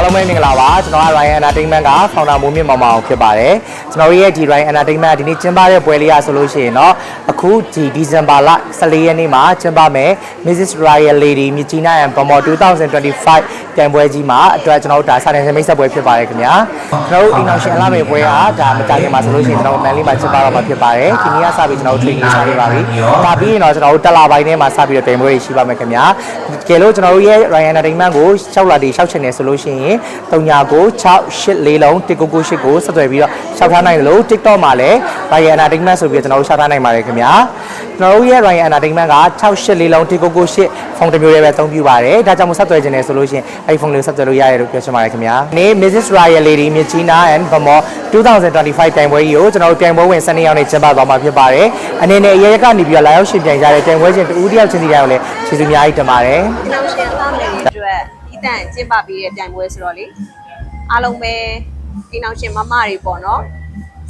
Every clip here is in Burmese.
အားလုံးပဲမင်္ဂလာပါကျွန်တော်က Ryan Entertainment က founder မိုးမြင့်မောင်မောင်ဖြစ်ပါတယ်ကျွန်တော်ရဲ့ဒီ Ryan Entertainment ဒီနေ့ကျင်းပတဲ့ပွဲလေးရဆိုလို့ရှိရင်တော့အခုဒီဒီဇင်ဘာလ14ရက်နေ့မှာကျင်းပမယ် Mrs. Royal Lady မြကြီးနား and Bomo 2025 ပြိုင်ပွဲကြီးမှာအတွက်ကျွန်တော်တို့ဒါစာနယ်ဇင်းမိတ်ဆက်ပွဲဖြစ်ပါတယ်ခင်ဗျာကျွန်တော်တို့အိမ်အောင်ရှင်အလားမေပွဲကဒါမတိုင်ခင်မှာဆိုလို့ရှိရင်ကျွန်တော်မန်လေးမှာကျင်းပတော့မှာဖြစ်ပါတယ်ဒီနေ့ကစပြီးကျွန်တော်တို့ training ဆောင်နေပါပြီဒါပြီးရင်တော့ကျွန်တော်တို့တက်လာပိုင်းထဲမှာစပြီးတော့ပြိုင်ပွဲတွေရှိပါမယ်ခင်ဗျာကဲလို့ကျွန်တော်တို့ရဲ့ Ryan Entertainment ကို6လတီ6ချင်နေဆိုလို့ရှိရင်39 684လုံး198ကိုဆက်သွယ်ပြီးတော့ရှောက်ထားနိုင်တယ်လို့ TikTok မှာလည်း Ryan Entertainment ဆိုပြီးတော့ကျွန်တော်တို့ရှောက်ထားနိုင်ပါတယ်ခင်ဗျာ ကျွန်တော်တို့ရဲ့ Ryan Entertainment က684လုံး198ဖုန်းတစ်မျိုးလေးပဲအသုံးပြုပါတယ်ဒါကြောင့်မို့ဆက်သွယ်ခြင်းနေဆိုလို့ရှိရင်အဲ့ဒီဖုန်းလေးကိုဆက်သွယ်လို့ရတယ်လို့ပြောချင်ပါတယ်ခင်ဗျာနေ့ Mrs. Royal Lady မြချီနာ and Bamo 2025တိုင်ပွဲကြီးကိုကျွန်တော်တို့တိုင်ပွဲဝင်12ရောက်နေကျင်းပသွားမှာဖြစ်ပါတယ်အနေနဲ့အရေးရကနေပြီးတော့လာရောက်ရှင်ပြိုင်ကြတဲ့တိုင်ပွဲချင်းတူဦးတယောက်ချင်းစီတိုင်းကိုလည်းကျေးဇူးအများကြီးတင်ပါတယ်။နောက်ရှင်သားမယ်တွေအတွက်ဤတန်ကျင်းပပေးတဲ့တိုင်ပွဲဆိုတော့လေအားလုံးပဲဒီနောက်ရှင်မမတွေပေါ့နော်။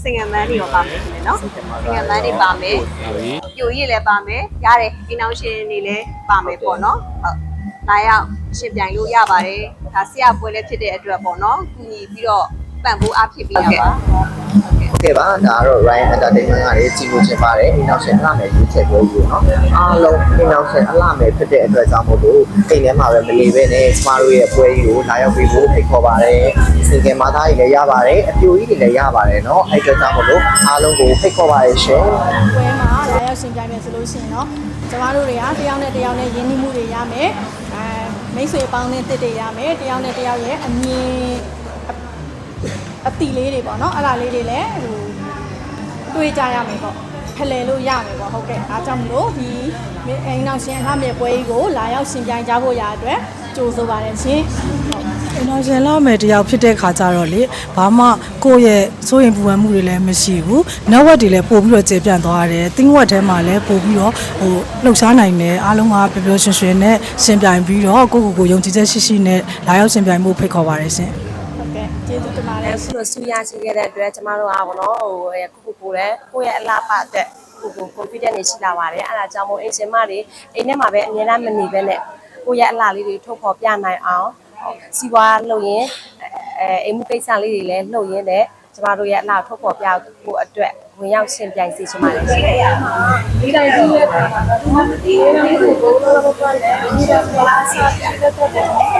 စင်ငမန်းတွေရောပါမယ်ခင်ဗျနော်။စင်ငမန်းတွေပါမယ်။ပြိုရည်လည်းပါမယ်။ရတယ်ဒီနောက်ရှင်တွေလည်းပါမယ်ပေါ့နော်။ဟုတ်။လာရောက်ရှင်ပြိုင်လို့ရပါတယ်။ဒါဆရာပွဲလည်းဖြစ်တဲ့အတွက်ပေါ့နော်။ကူညီပြီးတော့ပံ့ပိုးအားဖြစ်ပေးရပါ။ ဟုတ်ကဲ့ပါဒါကတော့ Ryan Entertainment ကနေကြီးမှုချင်ပါတယ်အိမ်နောက်ဆက်အလှမဲ့ရွေးချယ်ပွဲကြီးနော်အားလုံးအိမ်နောက်ဆက်အလှမဲ့ဖြစ်တဲ့အတွက်ကြောင့်မို့လို့အိမ်ထဲမှာပဲမနေဘဲနဲ့ကျမတို့ရဲ့ပွဲကြီးကိုလာရောက်ပြီးဖို့ဖိတ်ခေါ်ပါတယ်စင်ကင်မာသားကြီးလည်းရပါတယ်အပြိုကြီးတွေလည်းရပါတယ်နော်အဲ့အတွက်ကြောင့်မို့လို့အားလုံးကိုဖိတ်ခေါ်ပါတယ်ရှင်ပွဲမှာလာရောက်ရှင်ပြမယ်ဆိုလို့ရှိရင်နော်ကျမတို့တွေကတယောက်နဲ့တယောက်နဲ့ရင်းနှီးမှုတွေရမယ်အဲမိတ်ဆွေပေါင်းတဲ့တစ်တွေရမယ်တယောက်နဲ့တယောက်ရဲ့အမြင် အအတိလေးတွေပေါ့နော်အဲ့ဒါလေးတွေလည်းဟိုတွေးကြရမယ်ပေါ့ဖလှယ်လို့ရမယ်ပေါ့ဟုတ်ကဲ့အားကြောင့်မလို့ဒီအိမ်နောက်ရှင်အလှမြေပွဲကြီးကိုလာရောက်ရှင်ပြိုင်ကြဖို့ရအတွက်ကြိုးဆိုပါတယ်ရှင်ဟုတ်အင်တော်ရှင်လာမယ်တယောက်ဖြစ်တဲ့ခါကျတော့လေဘာမှကိုယ့်ရဲ့စိုးရင်ပူပန်မှုတွေလည်းမရှိဘူး network တွေလည်းပို့ပြီးတော့ကျေပြန့်သွားတယ်တင်းဝက်ထဲမှာလည်းပို့ပြီးတော့ဟိုလှုပ်ရှားနိုင်တယ်အားလုံးကပျော်ပျော်ရွှင်ရွှင်နဲ့ရှင်ပြိုင်ပြီးတော့ကိုယ့်ကိုယ်ကိုယုံကြည်ချက်ရှိရှိနဲ့လာရောက်ရှင်ပြိုင်မှုဖိတ်ခေါ်ပါတယ်ရှင် ဟုတ်ကဲ့ကျေးဇူးတင်ပါတယ်အခုလိုဆူရရှိခဲ့တဲ့အတွက်ကျမတို့ကဘောနော်ဟိုကိုကိုကိုလည်းကိုယ့်ရဲ့အလားပါအတွက်ကိုကို confident နေရှိလာပါတယ်အဲ့ဒါကြောင့်မို့အိမ်ရှင်မတွေအိမ်ထဲမှာပဲအမြဲတမ်းမနေဘဲနဲ့ကိုယ့်ရဲ့အလားလေးတွေထုတ်ဖော်ပြနိုင်အောင်စီးပွားလုပ်ရင်အဲအိမ်မှုကိစ္စလေးတွေလည်းလုပ်ရင်းနဲ့ကျမတို့ရဲ့အလားထုတ်ဖော်ပြဖို့အတွက်ဝင်ရောက်ရှင်ပြိုင်စေချင်ပါတယ်ရှင်။ဘာရဲ့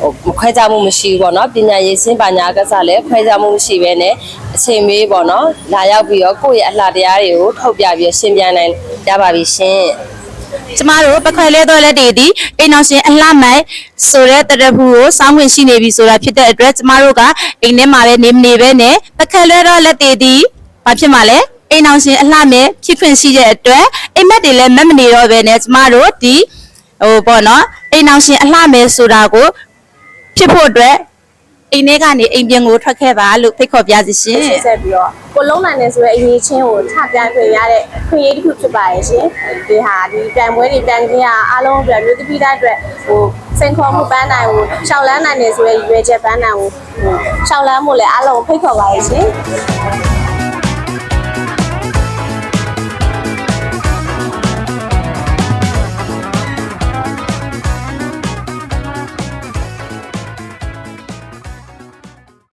ဟိုမခွဲခြားမှုမရှိဘူးပေါ့နော်။ပညာရေးစင်းပညာကစားလည်းခွဲခြားမှုမရှိဘဲနဲ့အချိန်မေးပေါ့နော်။လာရောက်ပြီးတော့ကိုယ့်ရဲ့အလှတရားတွေကိုထုတ်ပြပြီးရှင်းပြနိုင်ကြပါပြီရှင်။ကျမတို့ပခွဲလဲတော့လက်တွေဒီအိမ်အောင်ရှင်အလှမိုက်ဆိုတဲ့တရဖူကိုစောင်းဝင်ရှိနေပြီဆိုတာဖြစ်တဲ့အတွက်ကျမတို့ကအိမ်ထဲမှာပဲနေမနေပဲနဲ့ပခွဲလဲတော့လက်တွေဒီဘာဖြစ်မှာလဲအိမ်အောင်ရှင်အလှမဲ့ဖြစ်ခွင့်ရှိတဲ့အတွက်အိမ်မက်တွေလည်းမက်မနေတော့ပဲနဲ့ကျမတို့ဒီဟိုပေါ့နော်အိမ်အောင်ရှင်အလှမဲ့ဆိုတာကို ဖြစ်ဖို့အတွက်အိမ်ထဲကနေအိမ်ပြင်ကိုထွက်ခဲ့ပါလို့ဖိတ်ခေါ်ပြစီရှင်ရှင်းဆက်ပြီးတော့ကိုလုံးနိုင်နေဆိုတဲ့အရေးချင်းကိုထပြခွင့်ရတဲ့ခွင့်ရတစ်ခုဖြစ်ပါရဲ့ရှင်ဒီဟာဒီတန်ပွဲတွေတန်ခင်းကအားလုံးအတွက်မျိုးတပိတိုင်းအတွက်ဟိုစိန်ခေါ်မှုပန်းနိုင်ကိုရှောက်လန်းနိုင်နေဆိုတဲ့ရွေးချက်ပန်းနိုင်ကိုဟိုရှောက်လန်းမှုလည်းအားလုံးဖိတ်ခေါ်ပါရဲ့ရှင်